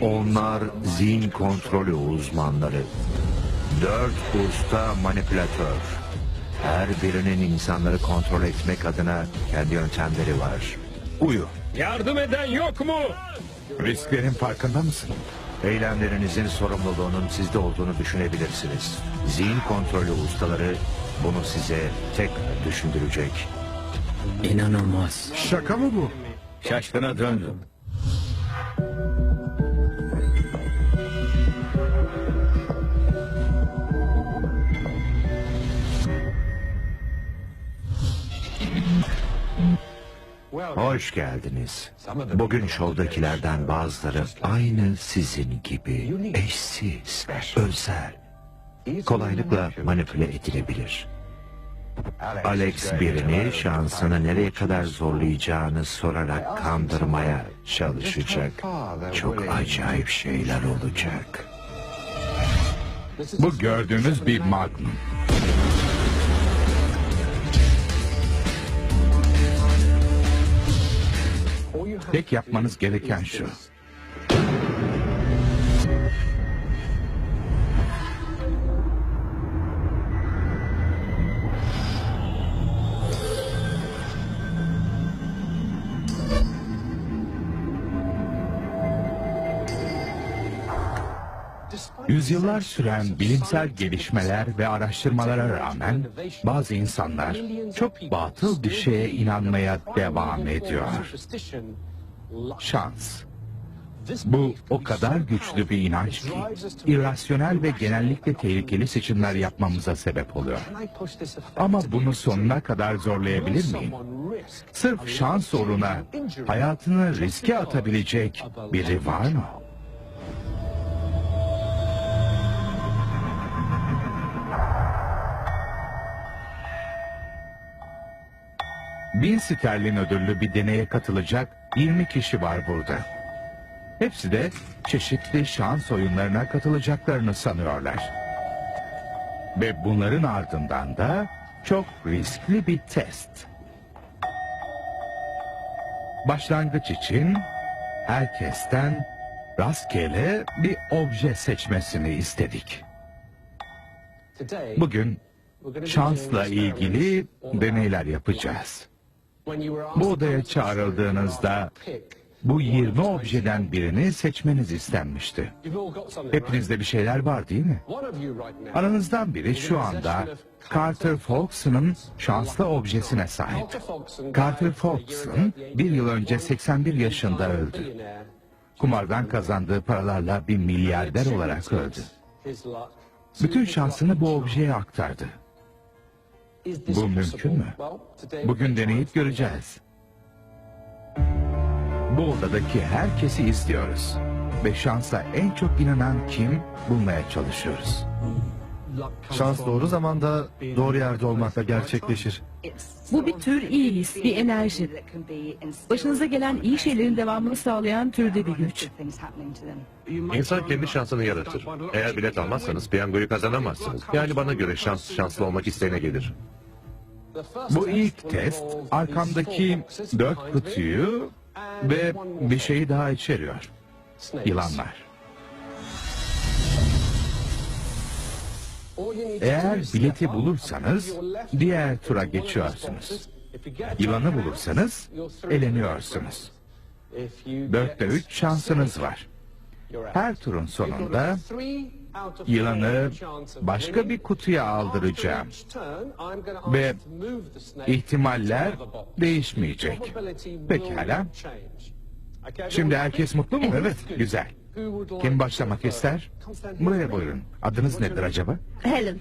Onlar zihin kontrolü uzmanları. Dört usta manipülatör. Her birinin insanları kontrol etmek adına kendi yöntemleri var. Uyu. Yardım eden yok mu? Risklerin farkında mısın? Eylemlerinizin sorumluluğunun sizde olduğunu düşünebilirsiniz. Zihin kontrolü ustaları bunu size tekrar düşündürecek. İnanılmaz. Şaka mı bu? Şaşkına döndüm. Hoş geldiniz. Bugün şovdakilerden bazıları aynı sizin gibi eşsiz, özel, kolaylıkla manipüle edilebilir. Alex birini şansını nereye kadar zorlayacağını sorarak kandırmaya çalışacak. Çok acayip şeyler olacak. Bu gördüğünüz bir magnum. Tek yapmanız gereken şu. Yüzyıllar süren bilimsel gelişmeler ve araştırmalara rağmen bazı insanlar çok batıl bir şeye inanmaya devam ediyor. Şans. Bu o kadar güçlü bir inanç ki irrasyonel ve genellikle tehlikeli seçimler yapmamıza sebep oluyor. Ama bunu sonuna kadar zorlayabilir miyim? Sırf şans uğruna hayatını riske atabilecek biri var mı? Bin sterlin ödüllü bir deneye katılacak 20 kişi var burada. Hepsi de çeşitli şans oyunlarına katılacaklarını sanıyorlar. Ve bunların ardından da çok riskli bir test. Başlangıç için herkesten rastgele bir obje seçmesini istedik. Bugün şansla ilgili deneyler yapacağız. Bu odaya çağrıldığınızda bu 20 objeden birini seçmeniz istenmişti. Hepinizde bir şeyler var değil mi? Aranızdan biri şu anda Carter Folkson'ın şanslı objesine sahip. Carter Folkson bir yıl önce 81 yaşında öldü. Kumardan kazandığı paralarla bir milyarder olarak öldü. Bütün şansını bu objeye aktardı. Bu mümkün mü? Bugün deneyip göreceğiz. Bu odadaki herkesi izliyoruz. Ve şansa en çok inanan kim bulmaya çalışıyoruz. Şans doğru zamanda doğru yerde olmakla gerçekleşir. Bu bir tür iyi his, bir enerji. Başınıza gelen iyi şeylerin devamını sağlayan türde bir güç. İnsan kendi şansını yaratır. Eğer bilet almazsanız piyangoyu kazanamazsınız. Yani bana göre şans şanslı olmak isteyene gelir. Bu ilk test arkamdaki dört kutuyu ve bir şeyi daha içeriyor. Yılanlar. Eğer bileti bulursanız diğer tura geçiyorsunuz. Yılanı bulursanız eleniyorsunuz. Dörtte üç şansınız var. Her turun sonunda yılanı başka bir kutuya aldıracağım. Ve ihtimaller değişmeyecek. Pekala. Şimdi herkes mutlu mu? Evet. Güzel. Kim başlamak ister? Buraya buyurun. Adınız nedir acaba? Helen,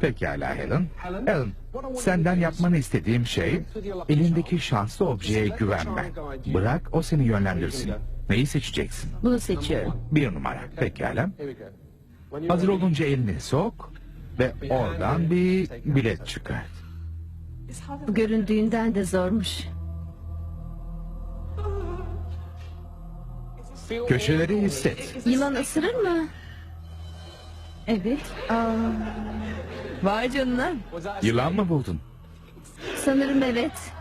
Pekala Helen. Helen, senden yapmanı istediğim şey elindeki şanslı objeye güvenmen. Bırak o seni yönlendirsin. Neyi seçeceksin? bunu seçiyorum. Bir numara. Pekala. Hazır olunca elini sok ve oradan bir bilet çıkart. Bu göründüğünden de zormuş. Köşeleri hisset. Yılan ısırır mı? Evet. Aa, vay canına. Yılan mı buldun? Sanırım evet.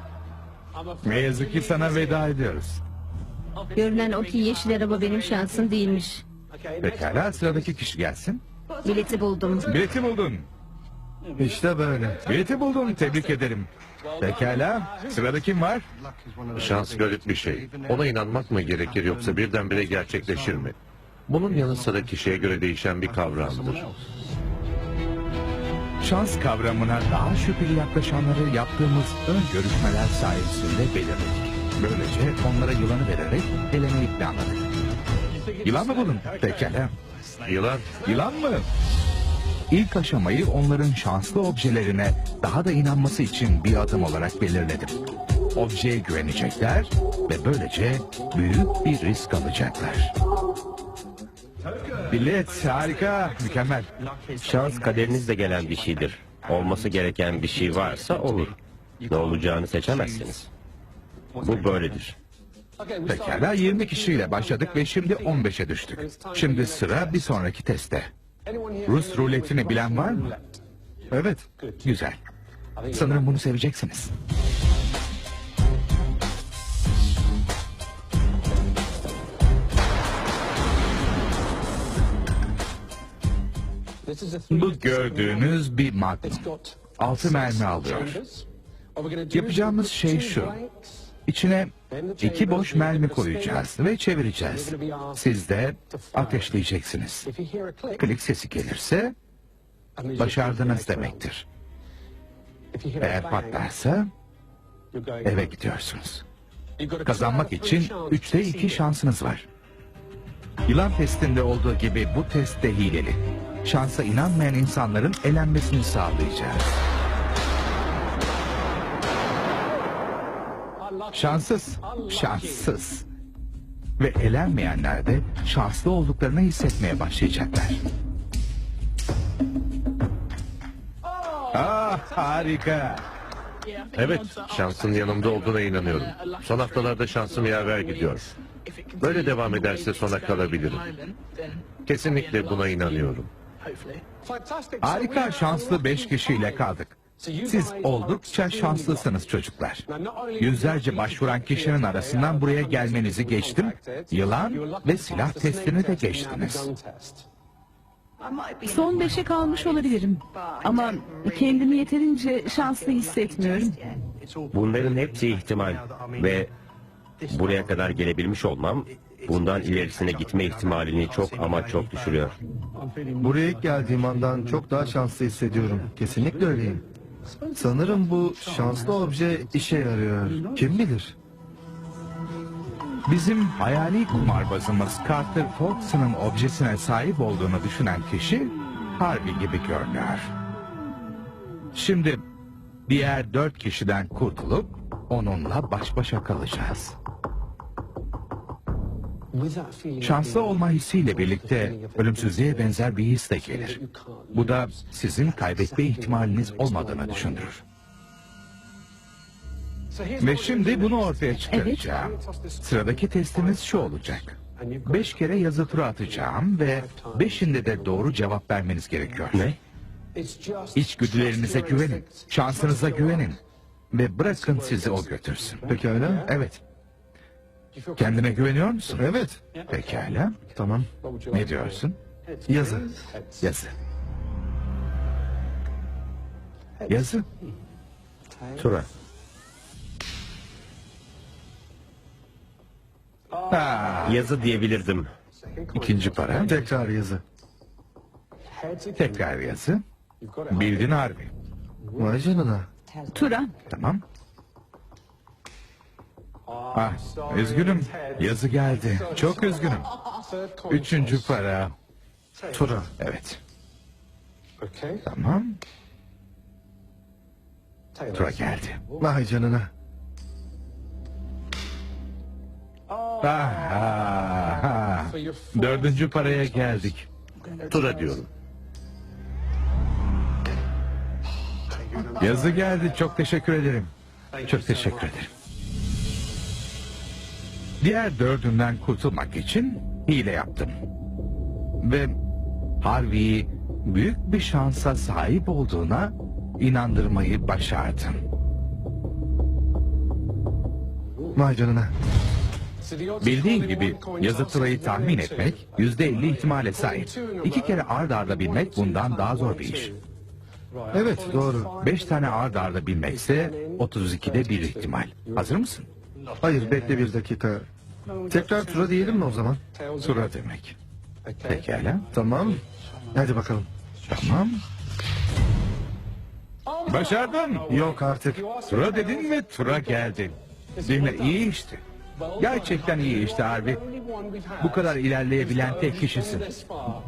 Ne yazık ki sana veda ediyoruz. Görünen o ki yeşil araba benim şansım değilmiş. Pekala sıradaki kişi gelsin. Bileti buldum. Bileti buldun. İşte böyle. Bileti buldun. Tebrik ederim. Pekala. Sırada kim var? Şans garip bir şey. Ona inanmak mı gerekir yoksa birdenbire gerçekleşir mi? Bunun yanı sıra kişiye göre değişen bir kavramdır. Şans kavramına daha şüpheli yaklaşanları yaptığımız ön görüşmeler sayesinde belirledik. Böylece onlara yılanı vererek elemeyi planladık. Yılan mı bulun? Pekala. Yılan, Yılan mı? İlk aşamayı onların şanslı objelerine daha da inanması için bir adım olarak belirledim. Objeye güvenecekler ve böylece büyük bir risk alacaklar. Bilet harika, mükemmel. Şans kaderinizle gelen bir şeydir. Olması gereken bir şey varsa olur. Ne olacağını seçemezsiniz. Bu böyledir. Pekala 20 kişiyle başladık ve şimdi 15'e düştük. Şimdi sıra bir sonraki teste. Rus ruletini bilen var mı? Evet. Güzel. Sanırım bunu seveceksiniz. Bu gördüğünüz bir magnum. Altı mermi alıyor. Yapacağımız şey şu. İçine iki boş mermi koyacağız ve çevireceğiz. Siz de ateşleyeceksiniz. Klik sesi gelirse başardınız demektir. Eğer patlarsa eve gidiyorsunuz. Kazanmak için üçte iki şansınız var. Yılan testinde olduğu gibi bu test de hileli. Şansa inanmayan insanların elenmesini sağlayacağız. Şanssız, şanssız. Ve elenmeyenler de şanslı olduklarını hissetmeye başlayacaklar. Ah harika. evet şansın yanımda olduğuna inanıyorum. Son haftalarda şansım yaver gidiyor. Böyle devam ederse sona kalabilirim. Kesinlikle buna inanıyorum. Harika şanslı beş kişiyle kaldık. Siz oldukça şanslısınız çocuklar. Yüzlerce başvuran kişinin arasından buraya gelmenizi geçtim. Yılan ve silah testini de geçtiniz. Son beşe kalmış olabilirim. Ama kendimi yeterince şanslı hissetmiyorum. Bunların hepsi ihtimal ve buraya kadar gelebilmiş olmam bundan ilerisine gitme ihtimalini çok ama çok düşürüyor. Buraya geldiğim andan çok daha şanslı hissediyorum. Kesinlikle öyleyim. Sanırım bu şanslı obje işe yarıyor. Kim bilir? Bizim hayali kumarbazımız Carter Fox'un objesine sahip olduğunu düşünen kişi Harvey gibi görünüyor. Şimdi diğer dört kişiden kurtulup onunla baş başa kalacağız. Şanslı olma hissiyle birlikte ölümsüzlüğe benzer bir his de gelir. Bu da sizin kaybetme ihtimaliniz olmadığını düşündürür. Ve şimdi bunu ortaya çıkaracağım. Sıradaki testimiz şu olacak. Beş kere yazı tura atacağım ve beşinde de doğru cevap vermeniz gerekiyor. Ne? İçgüdülerinize güvenin, şansınıza güvenin ve bırakın sizi o götürsün. Pekala. Evet. Kendine güveniyor musun? Evet. Pekala. Tamam. Ne diyorsun? Yazı. Yazı. Yazı. Tura. Ha, Yazı diyebilirdim. ikinci para. Tekrar yazı. Tekrar yazı. Bildin harbi. Vay canına. Turan, Tamam. Ah, üzgünüm. Yazı geldi. Çok üzgünüm. Üçüncü para. Tura. Evet. Tamam. Tura geldi. Vay canına. Ah, ah, ah. Dördüncü paraya geldik. Tura diyorum. Yazı geldi. Çok teşekkür ederim. Çok teşekkür ederim. Diğer dördünden kurtulmak için hile yaptım. Ve Harvey'i büyük bir şansa sahip olduğuna inandırmayı başardım. Vay canına. Bildiğin gibi yazı turayı tahmin etmek yüzde elli ihtimale sahip. İki kere ard arda bilmek bundan daha zor bir iş. Evet doğru. Beş tane ard arda bilmekse 32'de bir ihtimal. Hazır mısın? Hayır bekle bir dakika. Tekrar tura diyelim mi o zaman? Tura demek. Pekala. Tamam. Hadi bakalım. Tamam. Başardın. Yok artık. Tura dedin ve tura geldin. Dinle iyi işte. Gerçekten iyi işte Harbi. Bu kadar ilerleyebilen tek kişisin.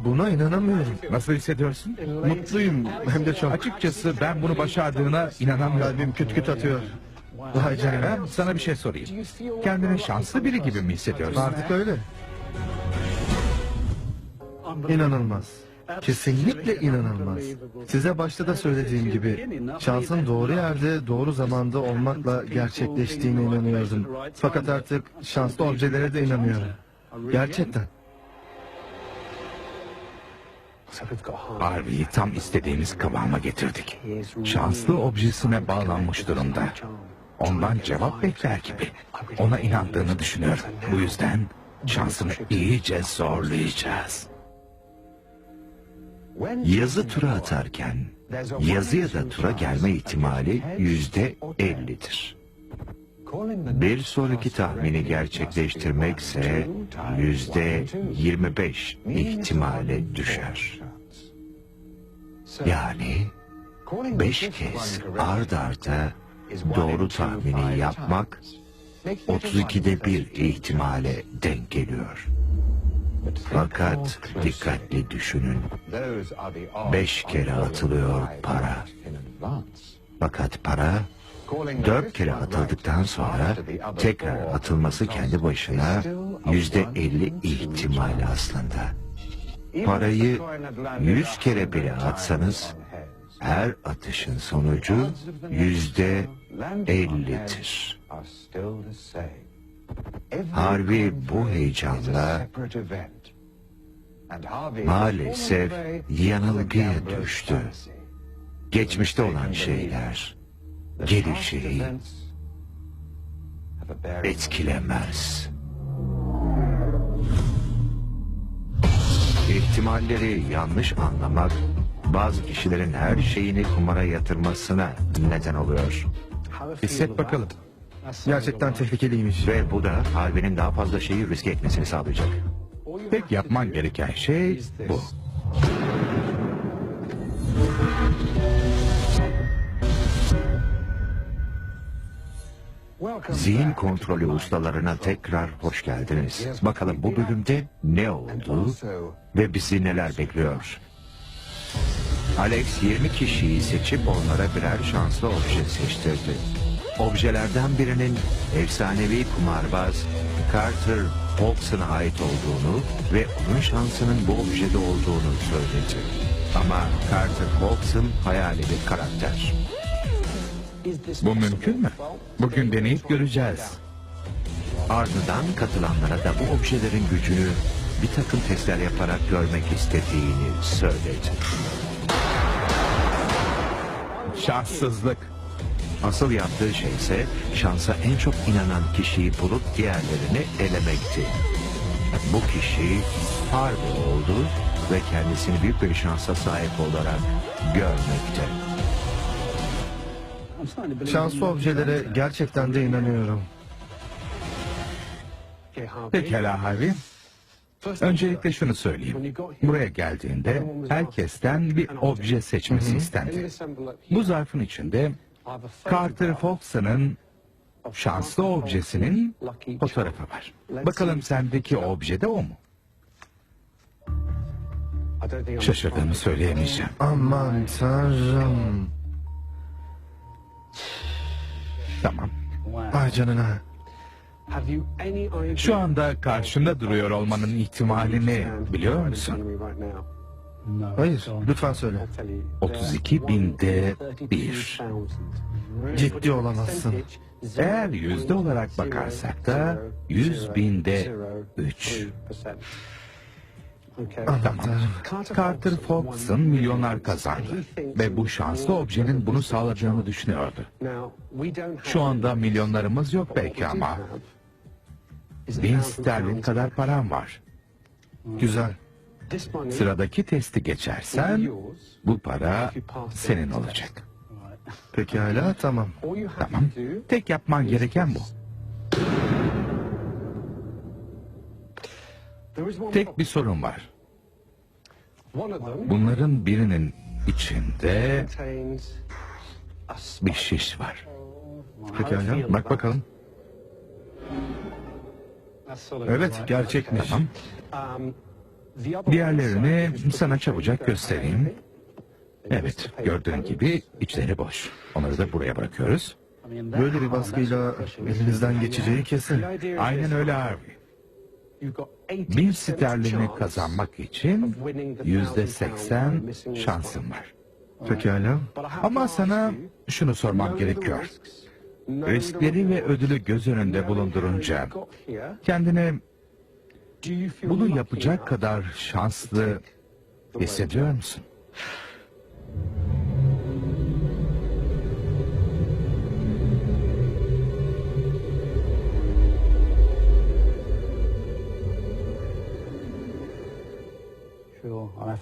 Buna inanamıyorum. Nasıl hissediyorsun? Mutluyum. Hem de çok. Açıkçası ben bunu başardığına inanamıyorum. Kalbim küt küt atıyor. Vay canına. Sana bir şey sorayım. Kendini şanslı biri gibi mi hissediyorsun? Artık öyle. İnanılmaz. Kesinlikle inanılmaz. Size başta da söylediğim gibi şansın doğru yerde doğru zamanda olmakla gerçekleştiğine inanıyordum. Fakat artık şanslı objelere de inanıyorum. Gerçekten. Harbi'yi tam istediğimiz kıvama getirdik. Şanslı objesine bağlanmış durumda. Ondan cevap bekler gibi. Ona inandığını düşünüyorum. Bu yüzden şansını iyice zorlayacağız. Yazı tura atarken yazı ya da tura gelme ihtimali yüzde ellidir. Bir sonraki tahmini gerçekleştirmekse yüzde yirmi beş ihtimale düşer. Yani beş kez ard arda doğru tahmini yapmak 32'de bir ihtimale denk geliyor. Fakat dikkatli düşünün. Beş kere atılıyor para. Fakat para dört kere atıldıktan sonra tekrar atılması kendi başına yüzde elli ihtimal aslında. Parayı yüz kere bile atsanız her atışın sonucu yüzde ellidir. Harbi bu heyecanla maalesef yanılgıya düştü. Geçmişte olan şeyler geleceği etkilemez. İhtimalleri yanlış anlamak bazı kişilerin her şeyini kumara yatırmasına neden oluyor. Hisset bakalım. Gerçekten tehlikeliymiş. Ve bu da Harbi'nin daha fazla şeyi riske etmesini sağlayacak. Tek yapman gereken şey bu. Zihin kontrolü ustalarına tekrar hoş geldiniz. Bakalım bu bölümde ne oldu ve bizi neler bekliyor? Alex 20 kişiyi seçip onlara birer şanslı obje seçtirdi. Objelerden birinin efsanevi kumarbaz Carter Hawkson'a ait olduğunu ve onun şansının bu objede olduğunu söyledi. Ama Carter Hawkson hayali bir karakter. Bu mümkün mü? Bugün deneyip göreceğiz. Ardından katılanlara da bu objelerin gücünü bir takım testler yaparak görmek istediğini söyledi. Şanssızlık. Asıl yaptığı şey ise şansa en çok inanan kişiyi bulup diğerlerini elemekti. Bu kişi Harvey oldu ve kendisini büyük bir şansa sahip olarak görmekte. Şanslı objelere gerçekten de inanıyorum. Pekala Harvey. Öncelikle şunu söyleyeyim. Buraya geldiğinde herkesten bir obje seçmesi istendi. Bu zarfın içinde Carter Fox'ın şanslı objesinin fotoğrafı var. Bakalım sendeki obje de o mu? Şaşırdığımı söyleyemeyeceğim. Aman tanrım. Tamam. Ay canına. Şu anda karşında duruyor olmanın ihtimalini biliyor musun? Hayır lütfen söyle. 32 binde bir. Ciddi olamazsın. Eğer yüzde olarak bakarsak da 100 binde 3. Aman Tamam. Carter Fox'ın milyonlar kazandı ve bu şanslı objenin bunu sağladığını düşünüyordu. Şu anda milyonlarımız yok belki ama bin sterlin kadar param var. Güzel. Sıradaki testi geçersen bu para senin olacak. Pekala tamam. Tamam. Tek yapman gereken bu. Tek bir sorun var. Bunların birinin içinde bir şiş var. Pekala. Bak bakalım. Evet gerçekmiş. Tamam. Diğerlerini sana çabucak göstereyim. Evet, gördüğün gibi içleri boş. Onları da buraya bırakıyoruz. Böyle bir baskıyla elinizden geçeceği kesin. Aynen öyle Harvey. Bin sterlini kazanmak için yüzde seksen şansın var. Pekala. Ama sana şunu sormam gerekiyor. Riskleri ve ödülü göz önünde bulundurunca kendine bunu yapacak kadar şanslı hissediyor musun?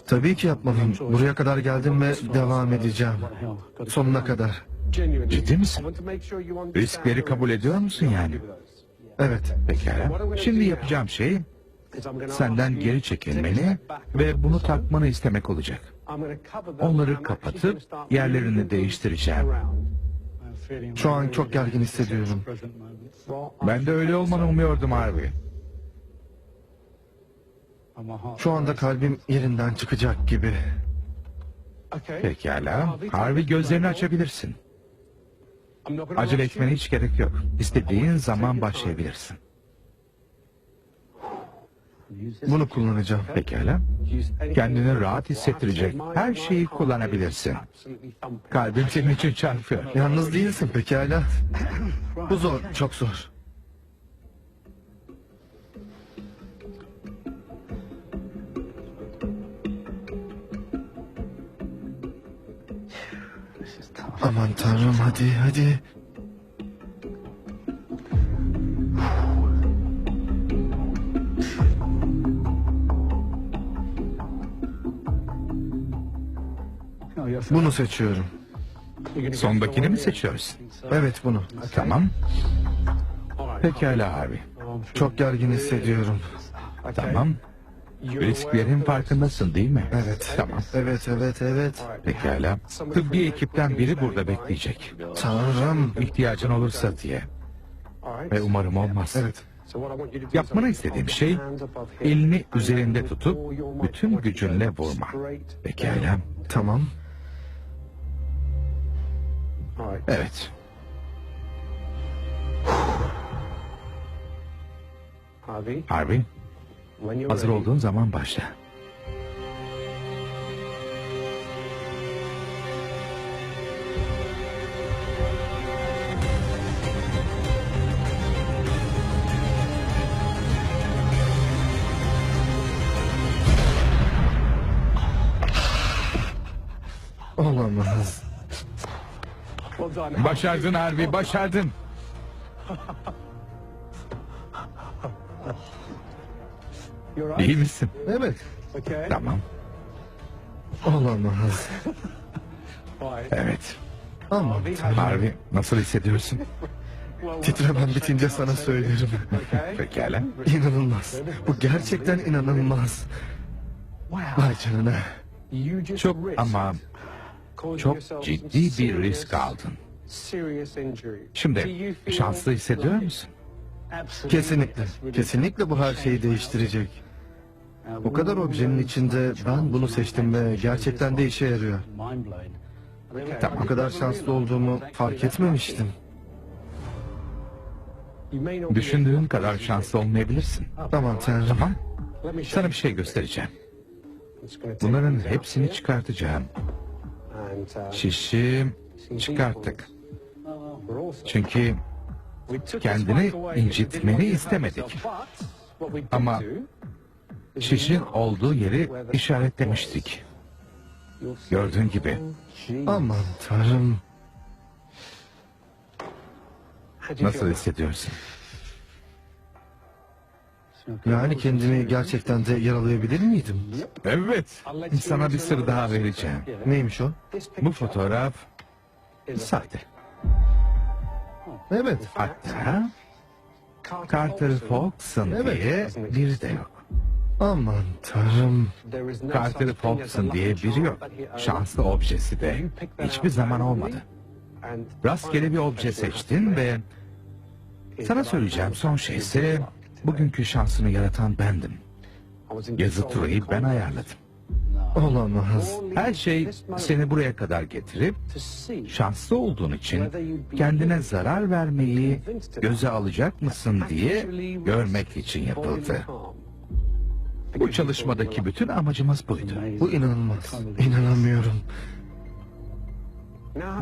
Tabii ki yapmalıyım. Buraya kadar geldim ve devam edeceğim. Sonuna kadar. Ciddi misin? Riskleri kabul ediyor musun yani? Evet. Pekala. Şimdi yapacağım şey senden geri çekilmeni ve bunu takmanı istemek olacak. Onları kapatıp yerlerini değiştireceğim. Şu an çok gergin hissediyorum. Ben de öyle olmanı umuyordum Harvey. Şu anda kalbim yerinden çıkacak gibi. Pekala. Harvey gözlerini açabilirsin. Acele etmene hiç gerek yok. İstediğin zaman başlayabilirsin. Bunu kullanacağım. Pekala. Kendini rahat hissettirecek her şeyi kullanabilirsin. Kalbim senin için çarpıyor. Yalnız değilsin pekala. Bu zor, çok zor. Aman tanrım hadi hadi. Bunu seçiyorum. Sondakini mi seçiyorsun? Evet bunu. Tamam. Pekala Harvey. Çok gergin hissediyorum. Tamam. Risklerin farkındasın değil mi? Evet. Tamam. Evet evet evet. Pekala. Tıbbi ekipten biri burada bekleyecek. Tanrım. İhtiyacın olursa diye. Ve umarım olmaz. Evet. Yapmanı istediğim şey elini üzerinde tutup bütün gücünle vurma. Pekala. Tamam. Evet. Harvey, hazır olduğun zaman başla. Olamaz. Başardın Harvey, başardın. İyi misin? Evet. Tamam. Olamaz. Evet. Aman tanrım. Harvey, nasıl hissediyorsun? Titremem bitince sana söylerim. Pekala. İnanılmaz. Bu gerçekten inanılmaz. Vay canına. Çok ama çok ciddi bir risk aldın. Şimdi şanslı hissediyor musun? Kesinlikle. Kesinlikle bu her şeyi değiştirecek. O kadar objenin içinde ben bunu seçtim ve gerçekten de işe yarıyor. Tamam. Bu kadar şanslı olduğumu fark etmemiştim. Düşündüğün kadar şanslı olmayabilirsin. Aman tanrım. Tamam. Sana bir şey göstereceğim. Bunların hepsini çıkartacağım. Şişi çıkarttık. Çünkü kendini incitmeni istemedik. Ama şişin olduğu yeri işaretlemiştik. Gördüğün gibi. Aman tanrım. Nasıl hissediyorsun? Yani kendimi gerçekten de yaralayabilir miydim? Evet. Sana bir sır daha vereceğim. Neymiş o? Bu fotoğraf sahte. Evet. Hatta Carter Fox'un diye biri de yok. Aman tanrım. Carter Fox'un diye biri yok. Şanslı objesi de hiçbir zaman olmadı. Rastgele bir obje seçtin ve sana söyleyeceğim son şey ise bugünkü şansını yaratan bendim. Yazı turayı ben ayarladım. Olamaz. Her şey seni buraya kadar getirip şanslı olduğun için kendine zarar vermeyi göze alacak mısın diye görmek için yapıldı. Bu çalışmadaki bütün amacımız buydu. Bu inanılmaz. İnanamıyorum.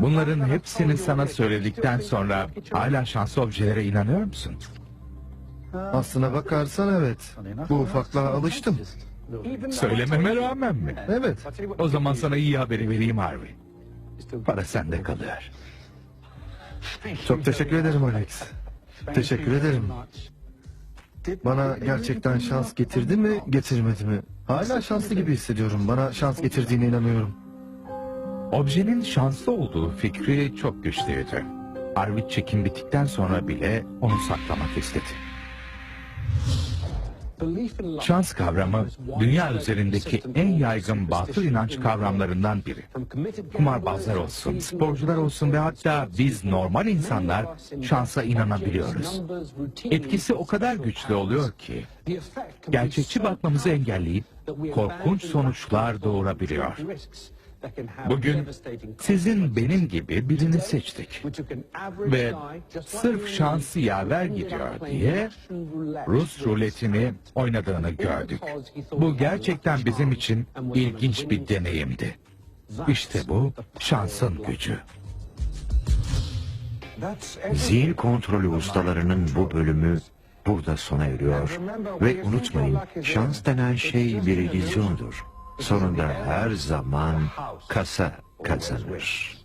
Bunların hepsini sana söyledikten sonra hala şanslı objelere inanıyor musun? Aslına bakarsan evet. Bu ufaklığa alıştım. Söylememe rağmen mi? Evet. O zaman sana iyi haberi vereyim Harvey. Para sende kalıyor. Çok teşekkür ederim Alex. Teşekkür ederim. Bana gerçekten şans getirdi mi, getirmedi mi? Hala şanslı gibi hissediyorum. Bana şans getirdiğine inanıyorum. Objenin şanslı olduğu fikri çok güçlüydü. Harvey çekim bittikten sonra bile onu saklamak istedi. Şans kavramı dünya üzerindeki en yaygın batıl inanç kavramlarından biri. Kumarbazlar olsun, sporcular olsun ve hatta biz normal insanlar şansa inanabiliyoruz. Etkisi o kadar güçlü oluyor ki gerçekçi bakmamızı engelleyip korkunç sonuçlar doğurabiliyor. Bugün sizin benim gibi birini seçtik. Ve sırf şansı yaver gidiyor diye Rus ruletini oynadığını gördük. Bu gerçekten bizim için ilginç bir deneyimdi. İşte bu şansın gücü. Zihin kontrolü ustalarının bu bölümü burada sona eriyor. Ve unutmayın şans denen şey bir illüzyondur. Sonunda her zaman kasa kazanır.